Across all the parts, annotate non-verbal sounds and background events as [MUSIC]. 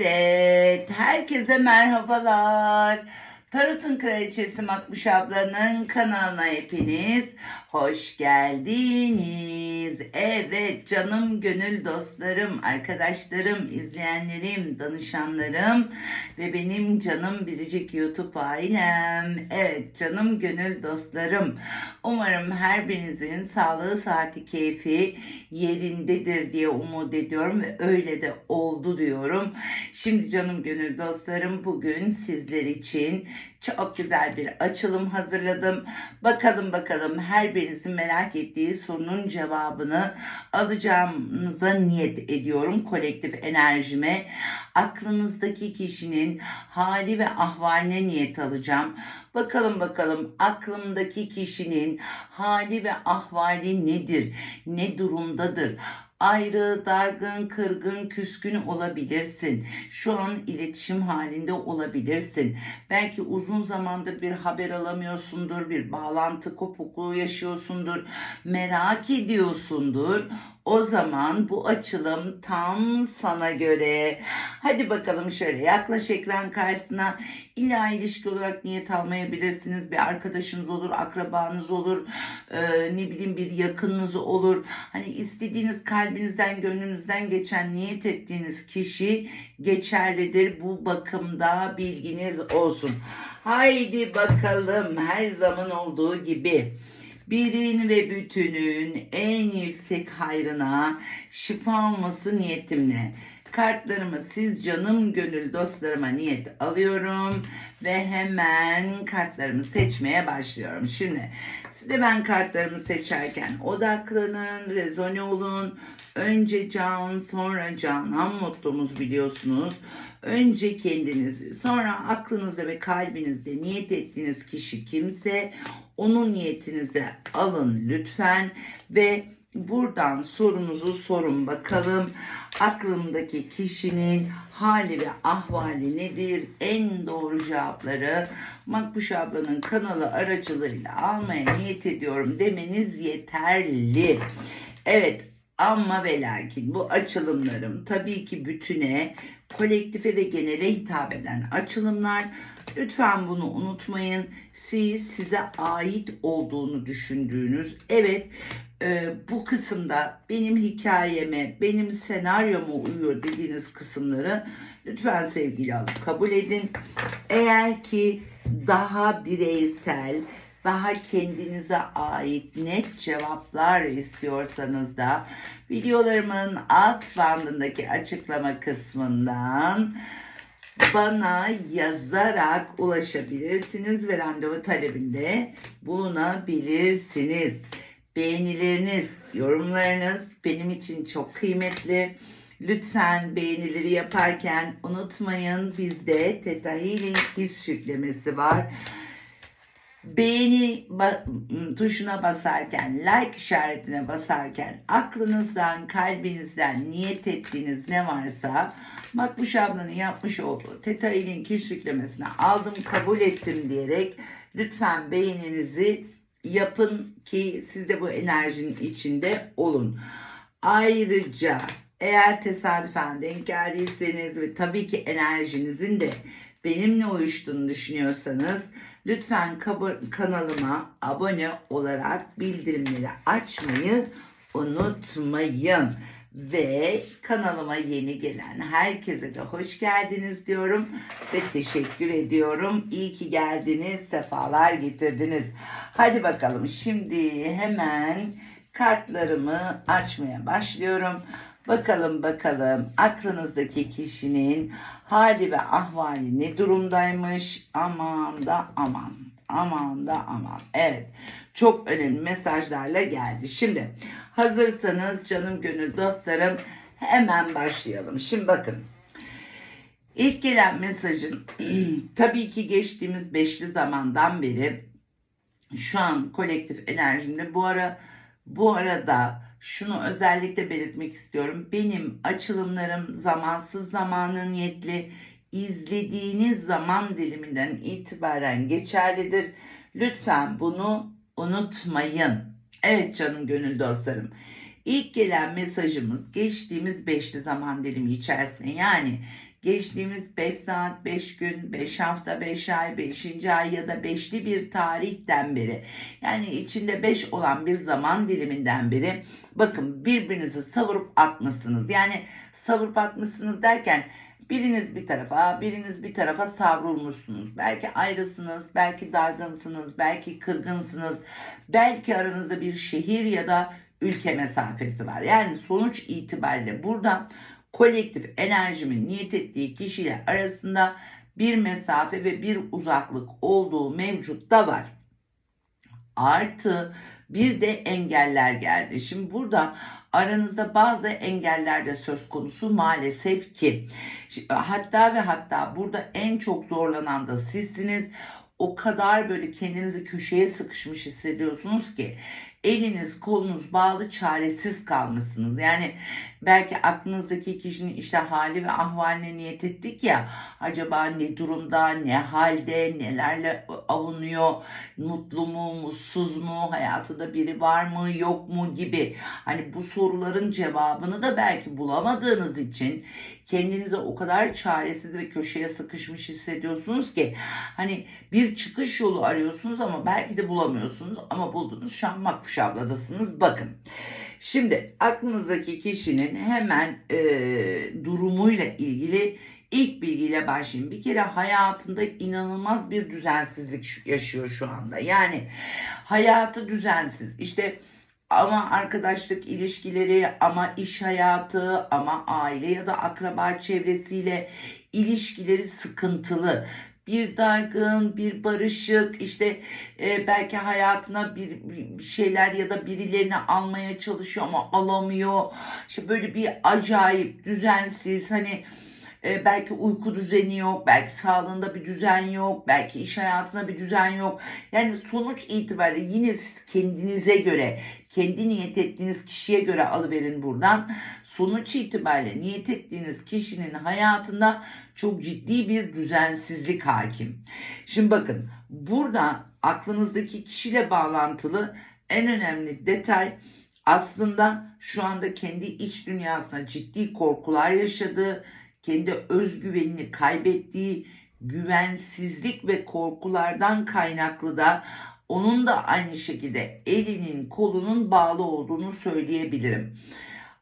Evet, herkese merhabalar. Tarot'un Kraliçesi Makbuş ablanın kanalına hepiniz hoş geldiniz. Evet canım gönül dostlarım, arkadaşlarım, izleyenlerim, danışanlarım ve benim canım biricik YouTube ailem. Evet canım gönül dostlarım. Umarım her birinizin sağlığı, saati, keyfi yerindedir diye umut ediyorum ve öyle de oldu diyorum. Şimdi canım gönül dostlarım bugün sizler için çok güzel bir açılım hazırladım. Bakalım bakalım her birinizin merak ettiği sorunun cevabını alacağınıza niyet ediyorum kolektif enerjime. Aklınızdaki kişinin hali ve ahvaline niyet alacağım. Bakalım bakalım aklımdaki kişinin hali ve ahvali nedir? Ne durumdadır? Ayrı, dargın, kırgın, küskün olabilirsin. Şu an iletişim halinde olabilirsin. Belki uzun zamandır bir haber alamıyorsundur, bir bağlantı kopukluğu yaşıyorsundur, merak ediyorsundur. O zaman bu açılım tam sana göre. Hadi bakalım şöyle yaklaş ekran karşısına. İlla ilişki olarak niyet almayabilirsiniz. Bir arkadaşınız olur, akrabanız olur, e, ne bileyim bir yakınınız olur. Hani istediğiniz kalbinizden, gönlünüzden geçen niyet ettiğiniz kişi geçerlidir. Bu bakımda bilginiz olsun. Haydi bakalım her zaman olduğu gibi birin ve bütünün en yüksek hayrına şifa olması niyetimle kartlarımı siz canım gönül dostlarıma niyet alıyorum ve hemen kartlarımı seçmeye başlıyorum. Şimdi size ben kartlarımı seçerken odaklanın, rezone olun. Önce can, sonra canan mottomuz biliyorsunuz. Önce kendinizi, sonra aklınızda ve kalbinizde niyet ettiğiniz kişi kimse onun niyetinizi alın lütfen ve buradan sorunuzu sorun bakalım. Aklımdaki kişinin hali ve ahvali nedir? En doğru cevapları Makbuş ablanın kanalı aracılığıyla almaya niyet ediyorum demeniz yeterli. Evet ama ve lakin bu açılımlarım tabii ki bütüne, kolektife ve genele hitap eden açılımlar. Lütfen bunu unutmayın. Siz size ait olduğunu düşündüğünüz, evet e, bu kısımda benim hikayeme, benim senaryoma uyuyor dediğiniz kısımları lütfen sevgili alıp kabul edin. Eğer ki daha bireysel, daha kendinize ait net cevaplar istiyorsanız da videolarımın alt bandındaki açıklama kısmından bana yazarak ulaşabilirsiniz ve randevu talebinde bulunabilirsiniz. Beğenileriniz, yorumlarınız benim için çok kıymetli. Lütfen beğenileri yaparken unutmayın bizde Theta Healing his yüklemesi var. Beğeni ba- tuşuna basarken, like işaretine basarken aklınızdan, kalbinizden niyet ettiğiniz ne varsa Makbuş ablanın yapmış olduğu Theta Healing his yüklemesine aldım, kabul ettim diyerek lütfen beğeninizi yapın ki siz de bu enerjinin içinde olun. Ayrıca eğer tesadüfen denk geldiyseniz ve tabii ki enerjinizin de benimle uyuştuğunu düşünüyorsanız lütfen kanalıma abone olarak bildirimleri açmayı unutmayın. Ve kanalıma yeni gelen herkese de hoş geldiniz diyorum ve teşekkür ediyorum. İyi ki geldiniz, sefalar getirdiniz. Hadi bakalım şimdi hemen kartlarımı açmaya başlıyorum. Bakalım bakalım aklınızdaki kişinin hali ve ahvali ne durumdaymış? Aman da aman. Aman da aman. Evet. Çok önemli mesajlarla geldi. Şimdi hazırsanız canım gönül dostlarım hemen başlayalım. Şimdi bakın. İlk gelen mesajın [CLEARS THROAT] tabii ki geçtiğimiz beşli zamandan beri şu an kolektif enerjimde bu ara bu arada şunu özellikle belirtmek istiyorum. Benim açılımlarım zamansız zamanın niyetli izlediğiniz zaman diliminden itibaren geçerlidir. Lütfen bunu unutmayın. Evet canım gönül dostlarım. İlk gelen mesajımız geçtiğimiz beşli zaman dilimi içerisinde yani geçtiğimiz 5 saat, 5 gün, 5 hafta, 5 ay, 5. ay ya da beşli bir tarihten beri yani içinde 5 olan bir zaman diliminden beri bakın birbirinizi savurup atmışsınız. Yani savurup atmışsınız derken biriniz bir tarafa, biriniz bir tarafa savrulmuşsunuz. Belki ayrısınız, belki dargınsınız, belki kırgınsınız. Belki aranızda bir şehir ya da ülke mesafesi var. Yani sonuç itibariyle burada kolektif enerjimin niyet ettiği kişiyle arasında bir mesafe ve bir uzaklık olduğu mevcut da var. Artı bir de engeller geldi. Şimdi burada aranızda bazı engeller de söz konusu maalesef ki. Hatta ve hatta burada en çok zorlanan da sizsiniz. O kadar böyle kendinizi köşeye sıkışmış hissediyorsunuz ki eliniz kolunuz bağlı çaresiz kalmışsınız. Yani belki aklınızdaki kişinin işte hali ve ahvaline niyet ettik ya acaba ne durumda ne halde nelerle avunuyor mutlu mu mutsuz mu hayatında biri var mı yok mu gibi hani bu soruların cevabını da belki bulamadığınız için kendinizi o kadar çaresiz ve köşeye sıkışmış hissediyorsunuz ki hani bir çıkış yolu arıyorsunuz ama belki de bulamıyorsunuz ama buldunuz şu an Makbuş abladasınız bakın. Şimdi aklınızdaki kişinin hemen e, durumuyla ilgili ilk bilgiyle başlayayım. Bir kere hayatında inanılmaz bir düzensizlik yaşıyor şu anda. Yani hayatı düzensiz. İşte ama arkadaşlık ilişkileri, ama iş hayatı, ama aile ya da akraba çevresiyle ilişkileri sıkıntılı bir dargın, bir barışık, işte e, belki hayatına bir, bir şeyler ya da birilerini almaya çalışıyor ama alamıyor. İşte böyle bir acayip, düzensiz, hani e, belki uyku düzeni yok, belki sağlığında bir düzen yok, belki iş hayatında bir düzen yok. Yani sonuç itibariyle yine siz kendinize göre, kendi niyet ettiğiniz kişiye göre alıverin buradan. Sonuç itibariyle niyet ettiğiniz kişinin hayatında çok ciddi bir düzensizlik hakim. Şimdi bakın burada aklınızdaki kişiyle bağlantılı en önemli detay aslında şu anda kendi iç dünyasına ciddi korkular yaşadığı, kendi özgüvenini kaybettiği güvensizlik ve korkulardan kaynaklı da onun da aynı şekilde elinin kolunun bağlı olduğunu söyleyebilirim.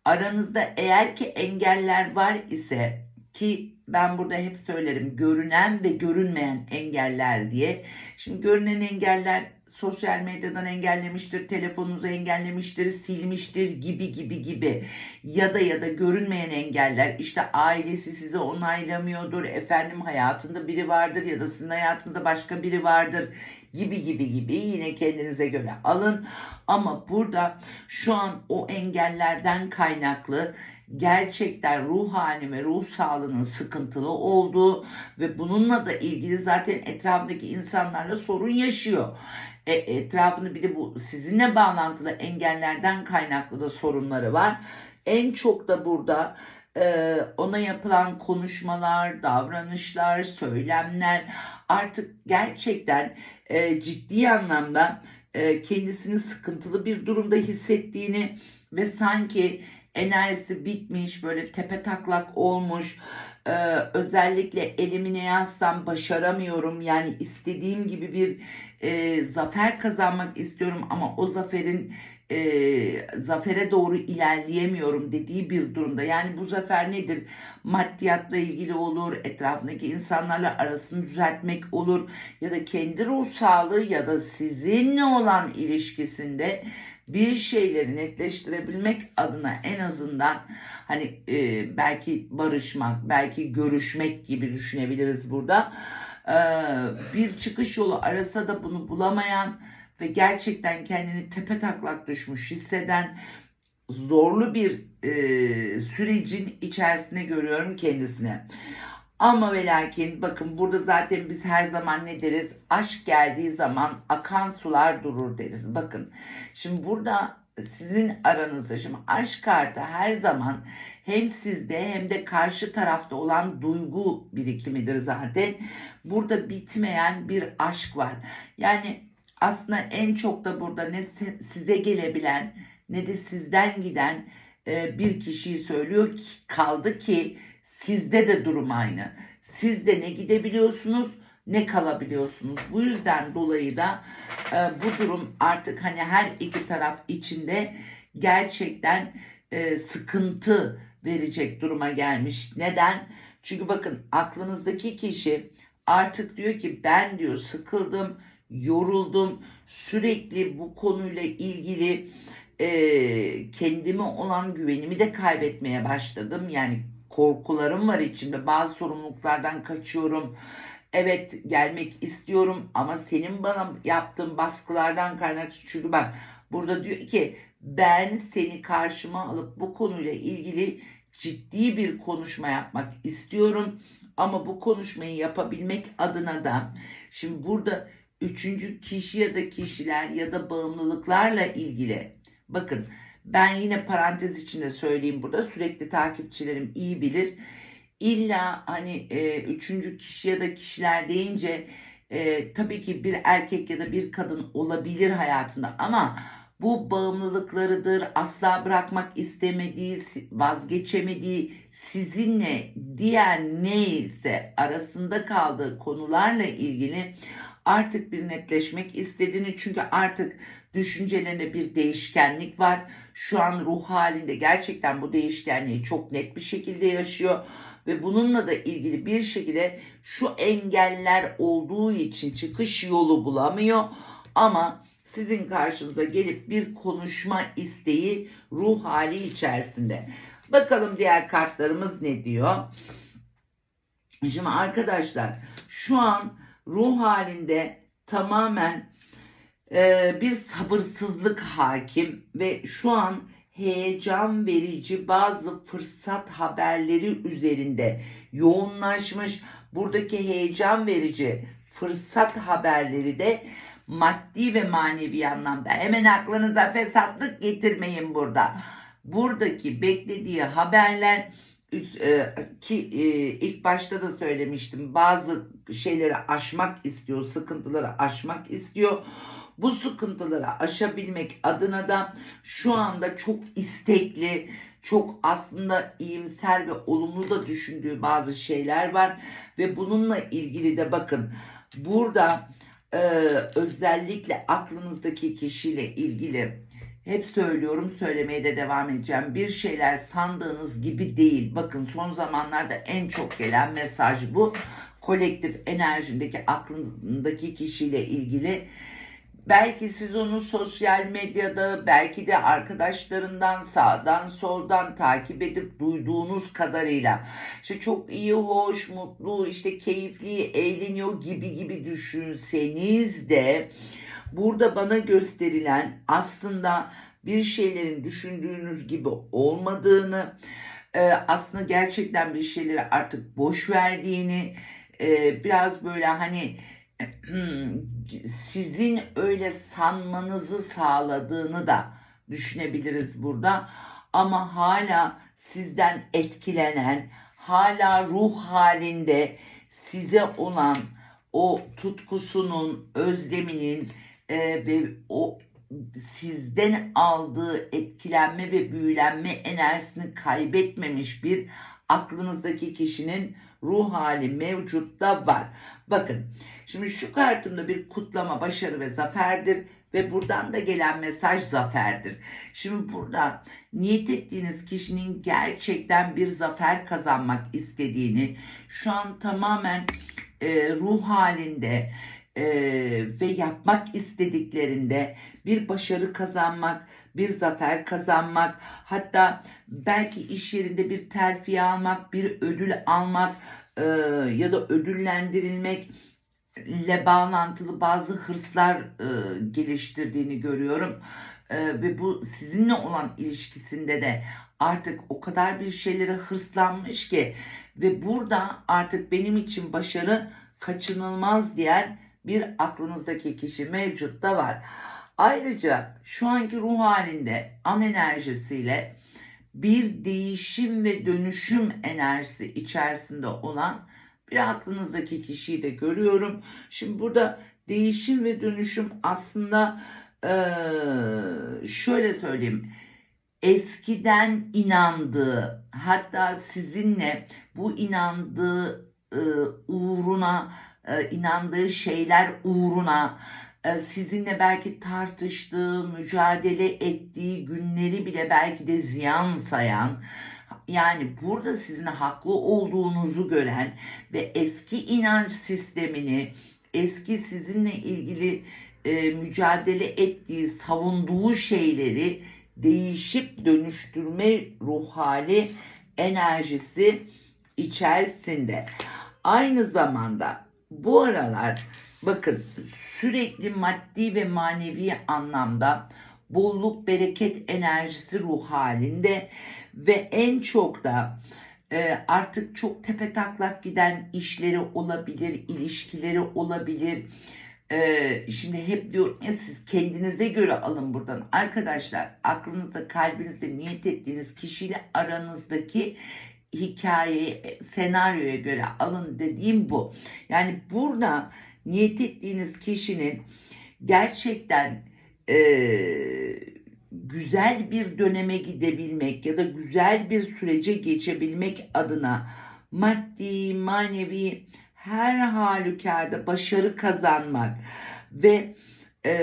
Aranızda eğer ki engeller var ise ki ben burada hep söylerim görünen ve görünmeyen engeller diye. Şimdi görünen engeller sosyal medyadan engellemiştir, telefonunuzu engellemiştir, silmiştir gibi gibi gibi. Ya da ya da görünmeyen engeller. İşte ailesi sizi onaylamıyordur, efendim hayatında biri vardır ya da sizin hayatınızda başka biri vardır gibi gibi gibi. Yine kendinize göre alın. Ama burada şu an o engellerden kaynaklı gerçekten ruh halinin ve ruh sağlığının sıkıntılı olduğu ve bununla da ilgili zaten etrafındaki insanlarla sorun yaşıyor. E, etrafında bir de bu sizinle bağlantılı engellerden kaynaklı da sorunları var. En çok da burada e, ona yapılan konuşmalar, davranışlar, söylemler artık gerçekten e, ciddi anlamda e, kendisini sıkıntılı bir durumda hissettiğini ve sanki enerjisi bitmiş, böyle tepe taklak olmuş. Ee, özellikle elimi ne yazsam başaramıyorum. Yani istediğim gibi bir e, zafer kazanmak istiyorum ama o zaferin e, zafere doğru ilerleyemiyorum dediği bir durumda. Yani bu zafer nedir? Maddiyatla ilgili olur, etrafındaki insanlarla arasını düzeltmek olur ya da kendi ruh sağlığı ya da sizinle olan ilişkisinde bir şeyleri netleştirebilmek adına en azından hani e, belki barışmak, belki görüşmek gibi düşünebiliriz burada. E, bir çıkış yolu arasa da bunu bulamayan ve gerçekten kendini tepe taklak düşmüş hisseden zorlu bir e, sürecin içerisine görüyorum kendisine. Ama ve lakin bakın burada zaten biz her zaman ne deriz? Aşk geldiği zaman akan sular durur deriz. Bakın şimdi burada sizin aranızda şimdi aşk kartı her zaman hem sizde hem de karşı tarafta olan duygu birikimidir zaten. Burada bitmeyen bir aşk var. Yani aslında en çok da burada ne size gelebilen ne de sizden giden bir kişiyi söylüyor ki kaldı ki sizde de durum aynı. Siz de ne gidebiliyorsunuz ne kalabiliyorsunuz. Bu yüzden dolayı da e, bu durum artık hani her iki taraf içinde gerçekten e, sıkıntı verecek duruma gelmiş. Neden? Çünkü bakın aklınızdaki kişi artık diyor ki ben diyor sıkıldım, yoruldum, sürekli bu konuyla ilgili e, kendime olan güvenimi de kaybetmeye başladım. Yani korkularım var içimde. Bazı sorumluluklardan kaçıyorum. Evet gelmek istiyorum ama senin bana yaptığın baskılardan kaynaklı. Çünkü bak burada diyor ki ben seni karşıma alıp bu konuyla ilgili ciddi bir konuşma yapmak istiyorum. Ama bu konuşmayı yapabilmek adına da şimdi burada üçüncü kişi ya da kişiler ya da bağımlılıklarla ilgili bakın ben yine parantez içinde söyleyeyim burada sürekli takipçilerim iyi bilir. İlla hani e, üçüncü kişi ya da kişiler deyince e, tabii ki bir erkek ya da bir kadın olabilir hayatında ama bu bağımlılıklarıdır, asla bırakmak istemediği, vazgeçemediği, sizinle diğer neyse arasında kaldığı konularla ilgili artık bir netleşmek istediğini çünkü artık düşüncelerinde bir değişkenlik var. Şu an ruh halinde gerçekten bu değişkenliği çok net bir şekilde yaşıyor ve bununla da ilgili bir şekilde şu engeller olduğu için çıkış yolu bulamıyor ama sizin karşınıza gelip bir konuşma isteği ruh hali içerisinde. Bakalım diğer kartlarımız ne diyor? Şimdi arkadaşlar şu an ruh halinde tamamen e, bir sabırsızlık hakim ve şu an heyecan verici bazı fırsat haberleri üzerinde yoğunlaşmış. Buradaki heyecan verici fırsat haberleri de maddi ve manevi anlamda. Hemen aklınıza fesatlık getirmeyin burada. Buradaki beklediği haberler ki e, ilk başta da söylemiştim bazı şeyleri aşmak istiyor, sıkıntıları aşmak istiyor. Bu sıkıntıları aşabilmek adına da şu anda çok istekli, çok aslında iyimser ve olumlu da düşündüğü bazı şeyler var ve bununla ilgili de bakın burada e, özellikle aklınızdaki kişiyle ilgili hep söylüyorum söylemeye de devam edeceğim. Bir şeyler sandığınız gibi değil. Bakın son zamanlarda en çok gelen mesaj bu. Kolektif enerjindeki aklınızdaki kişiyle ilgili Belki siz onu sosyal medyada, belki de arkadaşlarından sağdan soldan takip edip duyduğunuz kadarıyla işte çok iyi, hoş, mutlu, işte keyifli, eğleniyor gibi gibi düşünseniz de burada bana gösterilen aslında bir şeylerin düşündüğünüz gibi olmadığını, e, aslında gerçekten bir şeyleri artık boş verdiğini, e, biraz böyle hani sizin öyle sanmanızı sağladığını da düşünebiliriz burada. Ama hala sizden etkilenen, hala ruh halinde size olan o tutkusunun, özleminin e, ve o sizden aldığı etkilenme ve büyülenme enerjisini kaybetmemiş bir aklınızdaki kişinin ruh hali mevcutta var. Bakın şimdi şu kartımda bir kutlama, başarı ve zaferdir ve buradan da gelen mesaj zaferdir. Şimdi burada niyet ettiğiniz kişinin gerçekten bir zafer kazanmak istediğini şu an tamamen e, ruh halinde e, ve yapmak istediklerinde bir başarı kazanmak, bir zafer kazanmak, hatta belki iş yerinde bir terfi almak, bir ödül almak e, ya da ödüllendirilmek ile bağlantılı bazı hırslar e, geliştirdiğini görüyorum. E, ve bu sizinle olan ilişkisinde de artık o kadar bir şeylere hırslanmış ki ve burada artık benim için başarı kaçınılmaz diyen bir aklınızdaki kişi mevcut da var. Ayrıca şu anki ruh halinde an enerjisiyle bir değişim ve dönüşüm enerjisi içerisinde olan bir aklınızdaki kişiyi de görüyorum. Şimdi burada değişim ve dönüşüm aslında Ee, şöyle söyleyeyim. Eskiden inandığı, hatta sizinle bu inandığı e, uğruna, e, inandığı şeyler uğruna e, sizinle belki tartıştığı, mücadele ettiği günleri bile belki de ziyan sayan, yani burada sizin haklı olduğunuzu gören ve eski inanç sistemini, eski sizinle ilgili e, mücadele ettiği, savunduğu şeyleri değişip dönüştürme ruh hali enerjisi içerisinde. Aynı zamanda bu aralar bakın sürekli maddi ve manevi anlamda bolluk bereket enerjisi ruh halinde ve en çok da e, artık çok tepe taklak giden işleri olabilir, ilişkileri olabilir. E, şimdi hep diyorum ya siz kendinize göre alın buradan. Arkadaşlar aklınızda kalbinizde niyet ettiğiniz kişiyle aranızdaki hikaye senaryoya göre alın dediğim bu. Yani burada niyet ettiğiniz kişinin gerçekten eee güzel bir döneme gidebilmek ya da güzel bir sürece geçebilmek adına maddi, manevi her halükarda başarı kazanmak ve e,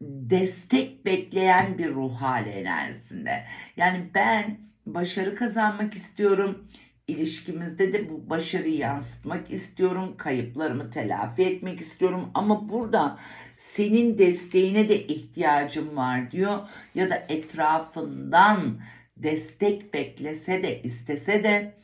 destek bekleyen bir ruh hali enerjisinde. Yani ben başarı kazanmak istiyorum. İlişkimizde de bu başarıyı yansıtmak istiyorum. Kayıplarımı telafi etmek istiyorum. Ama burada senin desteğine de ihtiyacım var diyor. Ya da etrafından destek beklese de istese de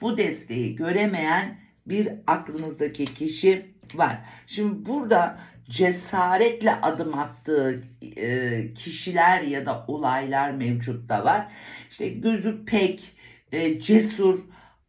bu desteği göremeyen bir aklınızdaki kişi var. Şimdi burada cesaretle adım attığı e, kişiler ya da olaylar mevcut da var. İşte gözü pek e, cesur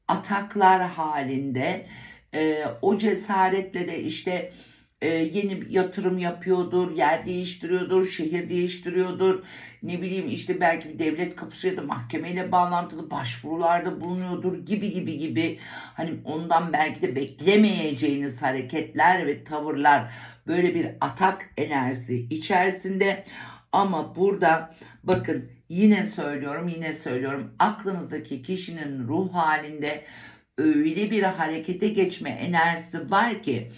ataklar halinde e, o cesaretle de işte e, yeni yatırım yapıyordur, yer değiştiriyordur, şehir değiştiriyordur. Ne bileyim işte belki bir devlet kapısı ya da mahkemeyle bağlantılı başvurularda bulunuyordur gibi gibi gibi. Hani ondan belki de beklemeyeceğiniz hareketler ve tavırlar böyle bir atak enerjisi içerisinde. Ama burada bakın yine söylüyorum yine söylüyorum aklınızdaki kişinin ruh halinde öyle bir harekete geçme enerjisi var ki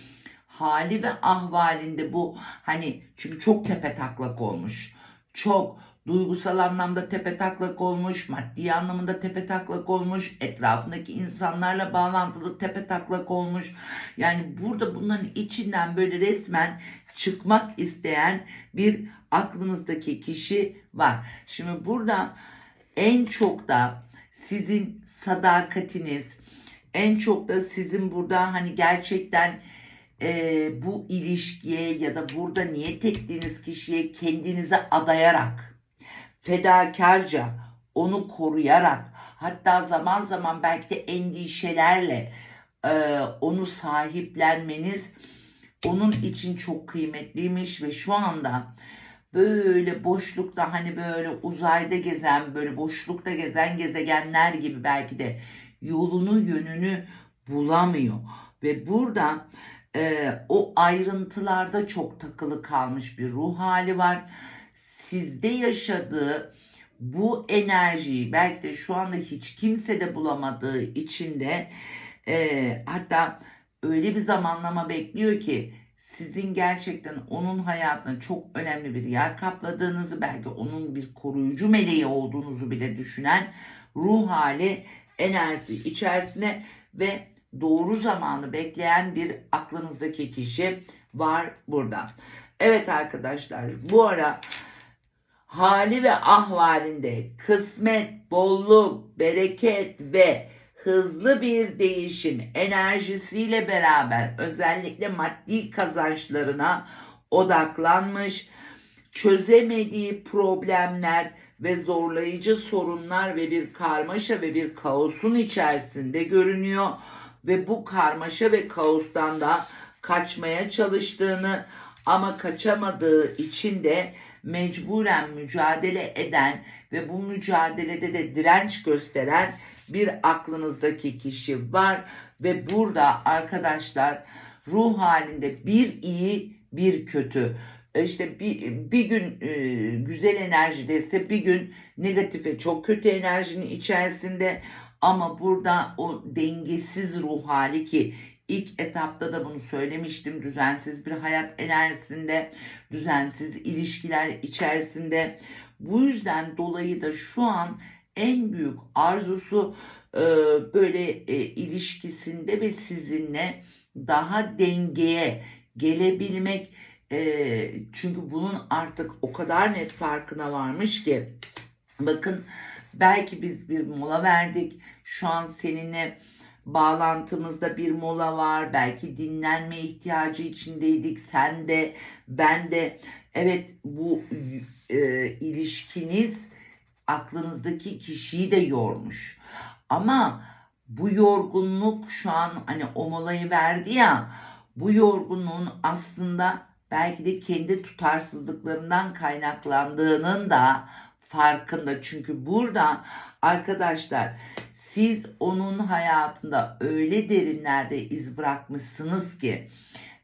hali ve ahvalinde bu hani çünkü çok tepe taklak olmuş. Çok duygusal anlamda tepe taklak olmuş, maddi anlamında tepe taklak olmuş, etrafındaki insanlarla bağlantılı tepe taklak olmuş. Yani burada bunların içinden böyle resmen çıkmak isteyen bir aklınızdaki kişi var. Şimdi burada en çok da sizin sadakatiniz, en çok da sizin burada hani gerçekten e, bu ilişkiye ya da burada niyet ettiğiniz kişiye kendinizi adayarak, fedakarca, onu koruyarak, hatta zaman zaman belki de endişelerle e, onu sahiplenmeniz onun için çok kıymetliymiş ve şu anda böyle boşlukta hani böyle uzayda gezen böyle boşlukta gezen gezegenler gibi belki de yolunu yönünü bulamıyor. Ve burada e, o ayrıntılarda çok takılı kalmış bir ruh hali var. Sizde yaşadığı bu enerjiyi belki de şu anda hiç kimse de bulamadığı için de e, hatta öyle bir zamanlama bekliyor ki sizin gerçekten onun hayatına çok önemli bir yer kapladığınızı belki onun bir koruyucu meleği olduğunuzu bile düşünen ruh hali enerjisi içerisine ve doğru zamanı bekleyen bir aklınızdaki kişi var burada. Evet arkadaşlar bu ara hali ve ahvalinde kısmet, bolluk, bereket ve hızlı bir değişim enerjisiyle beraber özellikle maddi kazançlarına odaklanmış, çözemediği problemler ve zorlayıcı sorunlar ve bir karmaşa ve bir kaosun içerisinde görünüyor ve bu karmaşa ve kaostan da kaçmaya çalıştığını ama kaçamadığı için de mecburen mücadele eden ve bu mücadelede de direnç gösteren bir aklınızdaki kişi var ve burada arkadaşlar ruh halinde bir iyi bir kötü. E, işte bir, bir gün e, güzel enerjideyse bir gün negatif ve çok kötü enerjinin içerisinde ama burada o dengesiz ruh hali ki ilk etapta da bunu söylemiştim. Düzensiz bir hayat enerjisinde düzensiz ilişkiler içerisinde. Bu yüzden dolayı da şu an en büyük arzusu e, böyle e, ilişkisinde ve sizinle daha dengeye gelebilmek. E, çünkü bunun artık o kadar net farkına varmış ki bakın belki biz bir mola verdik. Şu an seninle bağlantımızda bir mola var. Belki dinlenme ihtiyacı içindeydik. Sen de ben de. Evet bu e, ilişkiniz aklınızdaki kişiyi de yormuş. Ama bu yorgunluk şu an hani o molayı verdi ya bu yorgunluğun aslında belki de kendi tutarsızlıklarından kaynaklandığının da farkında. Çünkü burada arkadaşlar siz onun hayatında öyle derinlerde iz bırakmışsınız ki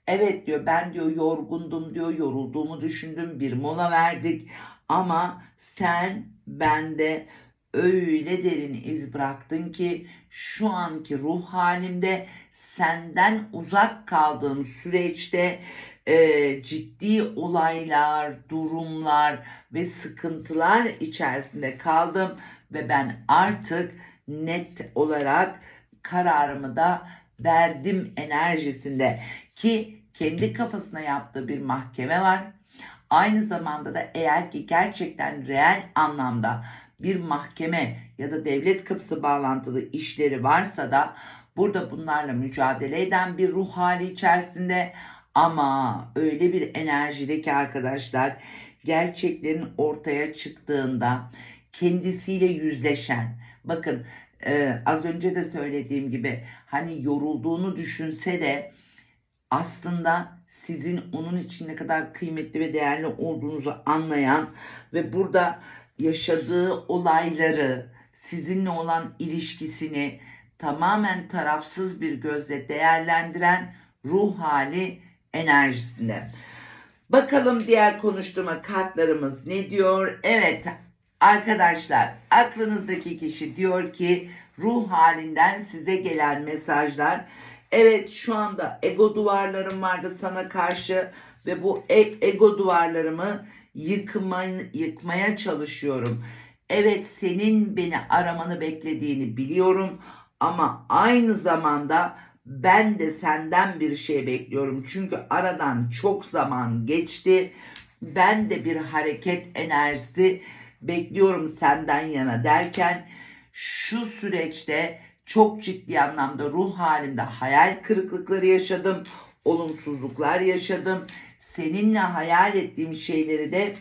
evet diyor ben diyor yorgundum diyor yorulduğumu düşündüm bir mola verdik ama sen bende öyle derin iz bıraktın ki şu anki ruh halimde senden uzak kaldığım süreçte e, ciddi olaylar, durumlar ve sıkıntılar içerisinde kaldım ve ben artık net olarak kararımı da verdim enerjisinde ki kendi kafasına yaptığı bir mahkeme var. Aynı zamanda da eğer ki gerçekten reel anlamda bir mahkeme ya da devlet kapısı bağlantılı işleri varsa da burada bunlarla mücadele eden bir ruh hali içerisinde ama öyle bir enerjideki arkadaşlar gerçeklerin ortaya çıktığında kendisiyle yüzleşen bakın e, az önce de söylediğim gibi hani yorulduğunu düşünse de aslında sizin onun için ne kadar kıymetli ve değerli olduğunuzu anlayan ve burada yaşadığı olayları, sizinle olan ilişkisini tamamen tarafsız bir gözle değerlendiren ruh hali enerjisinde. Bakalım diğer konuşturma kartlarımız ne diyor? Evet arkadaşlar aklınızdaki kişi diyor ki ruh halinden size gelen mesajlar. Evet şu anda ego duvarlarım vardı sana karşı ve bu ego duvarlarımı yıkma, yıkmaya çalışıyorum. Evet senin beni aramanı beklediğini biliyorum ama aynı zamanda ben de senden bir şey bekliyorum. Çünkü aradan çok zaman geçti. Ben de bir hareket enerjisi bekliyorum senden yana derken şu süreçte çok ciddi anlamda ruh halimde hayal kırıklıkları yaşadım. Olumsuzluklar yaşadım. Seninle hayal ettiğim şeyleri de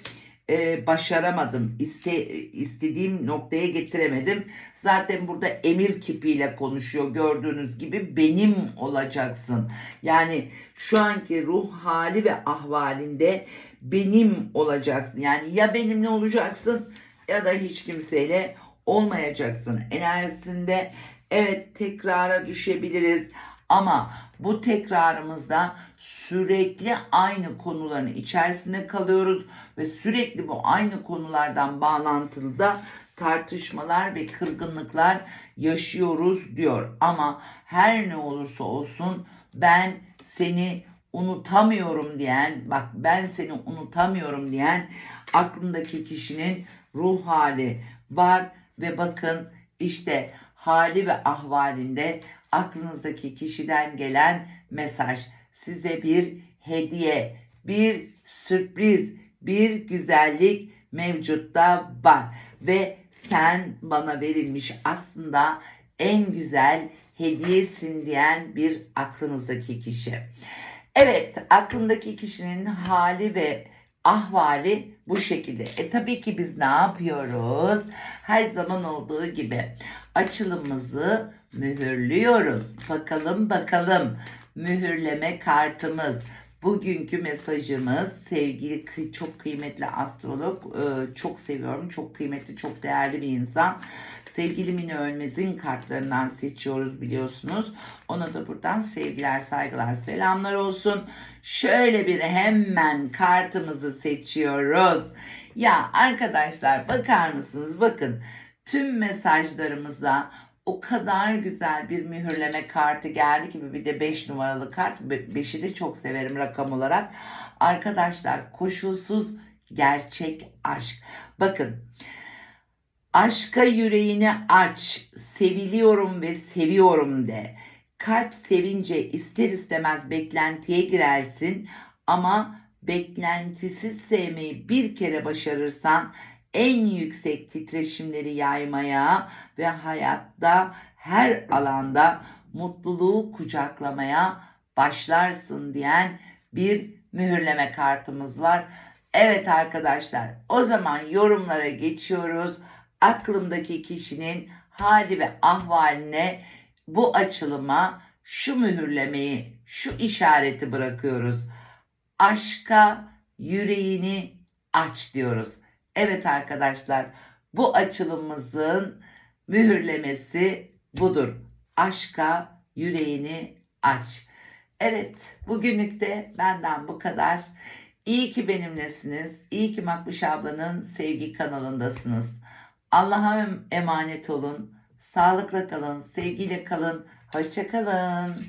e, başaramadım. İste, istediğim noktaya getiremedim. Zaten burada emir kipiyle konuşuyor gördüğünüz gibi benim olacaksın. Yani şu anki ruh hali ve ahvalinde benim olacaksın. Yani ya benimle olacaksın ya da hiç kimseyle olmayacaksın. Enerjisinde evet tekrara düşebiliriz ama bu tekrarımızda sürekli aynı konuların içerisinde kalıyoruz ve sürekli bu aynı konulardan bağlantılı da tartışmalar ve kırgınlıklar yaşıyoruz diyor. Ama her ne olursa olsun ben seni unutamıyorum diyen, bak ben seni unutamıyorum diyen aklındaki kişinin ruh hali var ve bakın işte hali ve ahvalinde aklınızdaki kişiden gelen mesaj size bir hediye, bir sürpriz, bir güzellik mevcutta var ve sen bana verilmiş aslında en güzel hediyesin diyen bir aklınızdaki kişi. Evet, aklındaki kişinin hali ve ahvali bu şekilde. E tabii ki biz ne yapıyoruz? Her zaman olduğu gibi açılımımızı mühürlüyoruz. Bakalım bakalım mühürleme kartımız Bugünkü mesajımız sevgili çok kıymetli astrolog, e, çok seviyorum, çok kıymetli, çok değerli bir insan. Sevgili Mine Ölmez'in kartlarından seçiyoruz biliyorsunuz. Ona da buradan sevgiler, saygılar, selamlar olsun. Şöyle bir hemen kartımızı seçiyoruz. Ya arkadaşlar bakar mısınız? Bakın tüm mesajlarımıza o kadar güzel bir mühürleme kartı geldi ki bir de 5 numaralı kart. 5'i de çok severim rakam olarak. Arkadaşlar koşulsuz gerçek aşk. Bakın aşka yüreğini aç. Seviliyorum ve seviyorum de. Kalp sevince ister istemez beklentiye girersin ama beklentisiz sevmeyi bir kere başarırsan en yüksek titreşimleri yaymaya ve hayatta her alanda mutluluğu kucaklamaya başlarsın diyen bir mühürleme kartımız var. Evet arkadaşlar o zaman yorumlara geçiyoruz. Aklımdaki kişinin hali ve ahvaline bu açılıma şu mühürlemeyi, şu işareti bırakıyoruz. Aşka yüreğini aç diyoruz. Evet arkadaşlar bu açılımımızın mühürlemesi budur. Aşka yüreğini aç. Evet bugünlük de benden bu kadar. İyi ki benimlesiniz. İyi ki Makbuş ablanın sevgi kanalındasınız. Allah'a emanet olun. Sağlıkla kalın, sevgiyle kalın. Hoşça kalın.